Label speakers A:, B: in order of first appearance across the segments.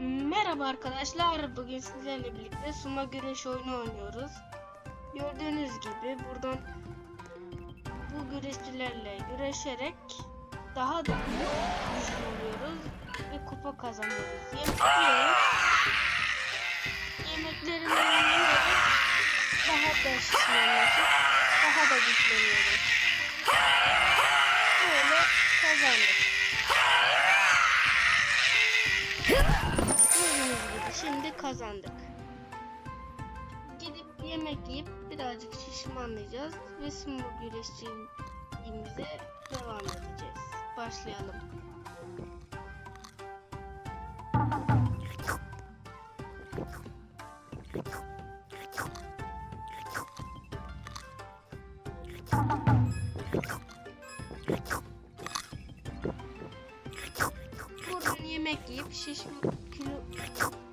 A: Merhaba arkadaşlar. Bugün sizlerle birlikte sumo güreş oyunu oynuyoruz. Gördüğünüz gibi buradan bu güreşçilerle güreşerek daha da güçlü oluyoruz ve kupa kazanıyoruz. Yemek yiyoruz. Yemeklerini yiyerek daha da şişmanlaşıp daha da güçleniyoruz. Böyle kazandık. Şimdi kazandık. Gidip yemek yiyip birazcık şişmanlayacağız ve sumo güreşçiliğimize devam edeceğiz. Başlayalım. Yemek yiyip şişme kilo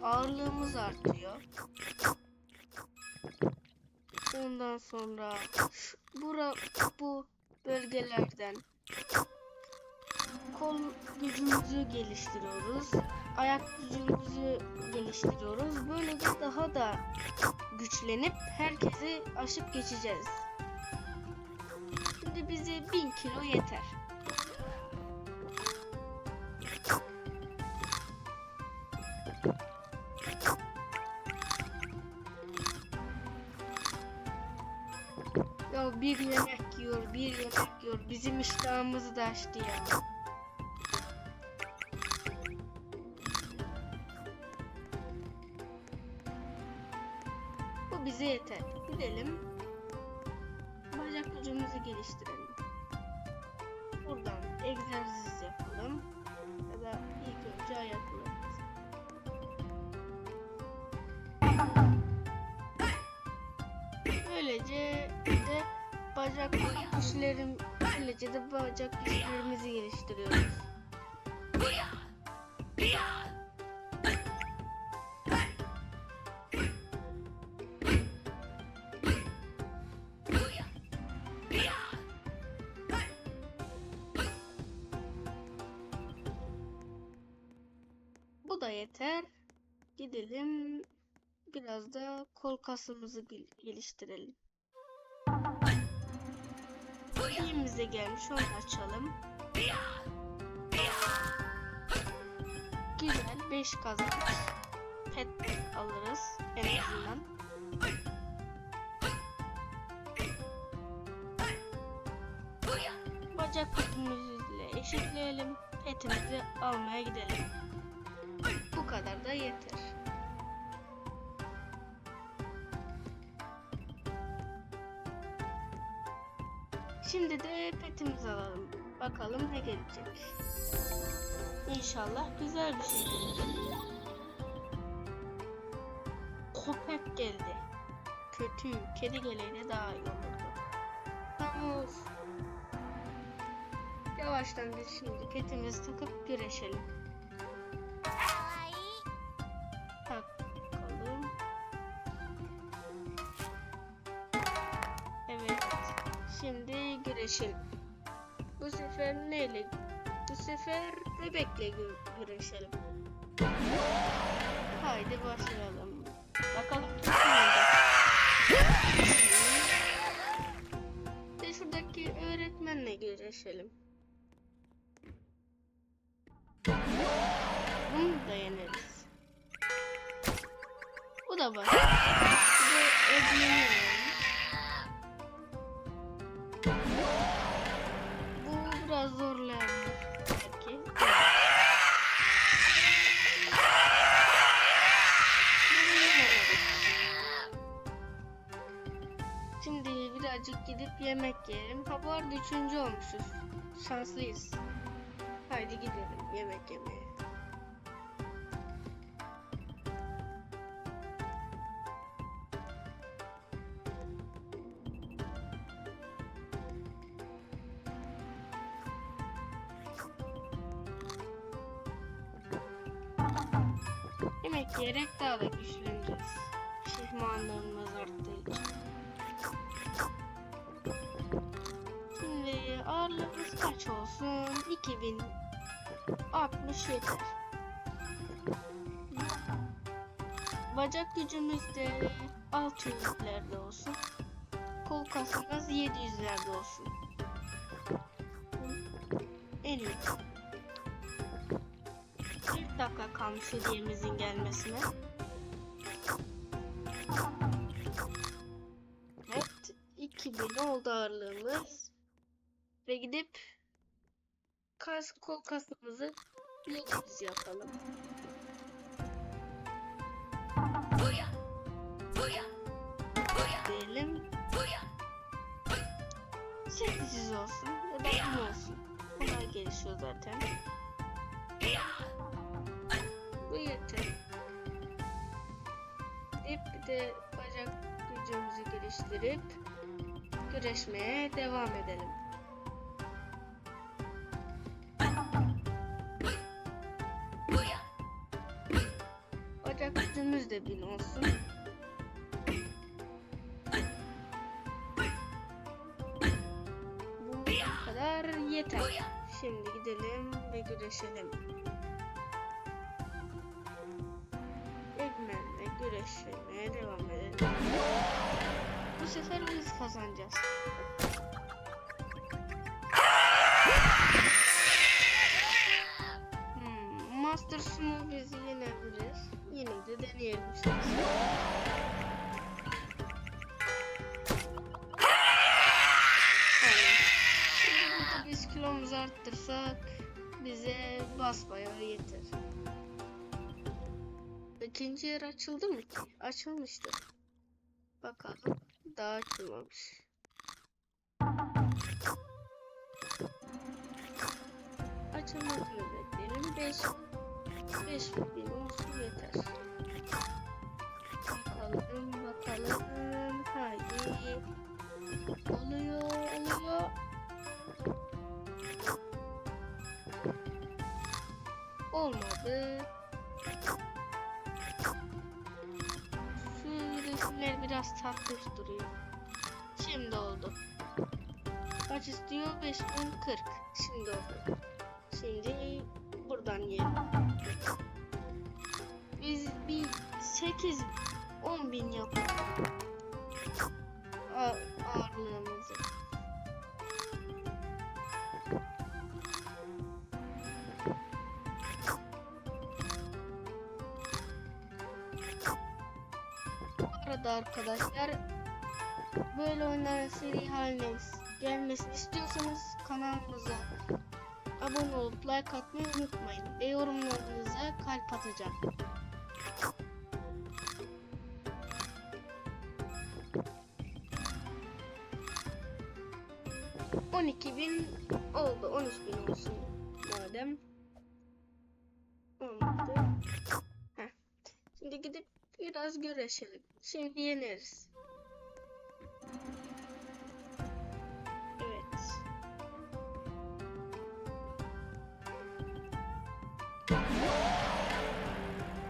A: ağırlığımız artıyor. Ondan sonra bura bu bölgelerden kol gücümüzü geliştiriyoruz. Ayak gücümüzü geliştiriyoruz. Böylece daha da güçlenip herkesi aşıp geçeceğiz. Şimdi bize 1000 kilo yeter. Ya bir yemek yiyor, bir yemek yiyor. Bizim iştahımızı da açtı ya. Bu bize yeter. Gidelim. Bacak gücümüzü geliştirelim. Buradan egzersiz yapalım. Ya da ilk önce ayaklarımız. Böylece de bacak güçlerim böylece de bacak güçlerimizi geliştiriyoruz. Bu da yeter. Gidelim biraz da kol kasımızı gel- geliştirelim. Elimize gelmiş onu açalım. Güzel 5 kazandık. Pet alırız en azından. Bacak gücümüzle eşitleyelim. Petimizi almaya gidelim. Bu kadar da yeter. Şimdi de petimizi alalım. Bakalım ne gelecek. İnşallah güzel bir şey gelir. Köpek geldi. Kötü. Kedi geleydi daha iyi olurdu. Tamam. Yavaştan biz şimdi petimizi takıp güreşelim. Şimdi güreşelim. Bu sefer neyle? Bu sefer bebekle gü-. Haydi başlayalım. Bakalım kim. Ve şuradaki öğretmenle güreşelim. Bunu da yeneriz. Bu da var. Bu da öğretmeni yiyelim. Ha üçüncü olmuşuz. Şanslıyız. Haydi gidelim yemek yemeye. Yemek yiyerek daha da güçleneceğiz. Şişmanlığımız arttığı. Kaç olsun? 2060 yeter. Bacak gücümüz de 600'lerde olsun. Kol kasımız 700'lerde olsun. En iyi. Bir dakika kalmış hediyemizin gelmesine. Evet. 2000 oldu ağırlığımız. Ve gidip kas kol kasımızı 700 yapalım. Diyelim. 800 olsun ya da 1000 olsun. Kolay gelişiyor zaten. Bu yeter. Gidip bir de bacak gücümüzü geliştirip güreşmeye devam edelim. De 1000 olsun. Bu kadar yeter. Şimdi gidelim ve güreşelim. Eggman'le güreşmeye devam edelim. Bu sefer biz kazanacağız. Hmm, Master Sumo bizi yenebilir. Yine de deneyelim. Tamam. Şimdi biz kilomuzu arttırsak bize basbayağı yeter. İkinci yer açıldı mı ki? Açılmıştır. Bakalım. Daha açılmamış. Açılmasını bekleyelim. 5 5 bin olsun yeter. Bakalım bakalım. Haydi. Oluyor. Olmadı. Şu resimler biraz tatlış duruyor. Şimdi oldu. Kaç istiyor? 5040. Şimdi oldu. Şimdi buradan yiyelim. Biz bir 8 10 bin yapalım. Ağırlığımızı. Bu arada arkadaşlar böyle oyunların seri haline gelmesini istiyorsanız kanalımıza abone olup like atmayı unutmayın ve yorumlarınıza kalp atacağım. On iki bin oldu. On üç bin olsun madem. Olmadı. Heh. Şimdi gidip biraz güreşelim. Şimdi yeneriz. Evet.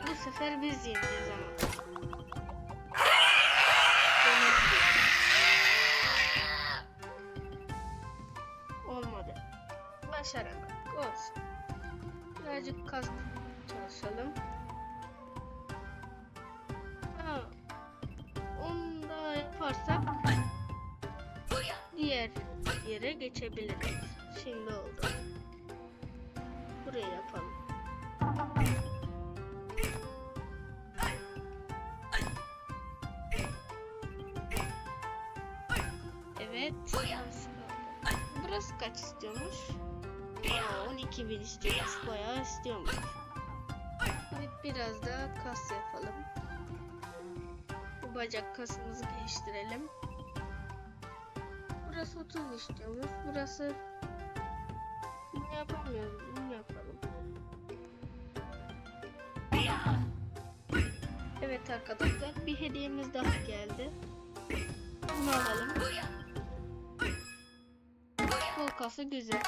A: Bu sefer biz yeneceğiz ama. Başaramadık. Olsun. Birazcık kas çalışalım. Ha. Onu da yaparsak diğer yere geçebiliriz. Şimdi oldu. Buraya yapalım. Evet. Burası kaç istiyormuş? Aa, 12 bin istiyormuş. Bayağı istiyormuş. Biraz daha kas yapalım. Bu bacak kasımızı geliştirelim. Burası 30 istiyormuş. Burası bunu yapamıyoruz. Bunu yapalım. Evet arkadaşlar bir hediyemiz daha geldi. Bunu alalım. Kol kası güzel.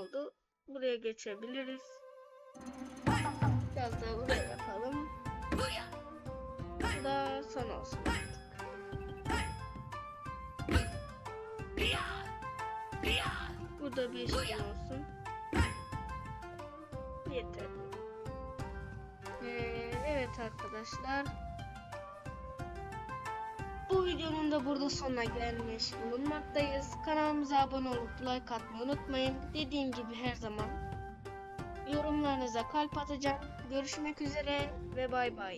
A: Oldu? Buraya geçebiliriz. Biraz daha buraya yapalım. Bu da son olsun. Bu da 5 bin olsun. Yeter. Evet arkadaşlar. Bu videonun da burada sonuna gelmiş bulunmaktayız. Kanalımıza abone olup like atmayı unutmayın. Dediğim gibi her zaman yorumlarınıza kalp atacağım. Görüşmek üzere ve bay bay.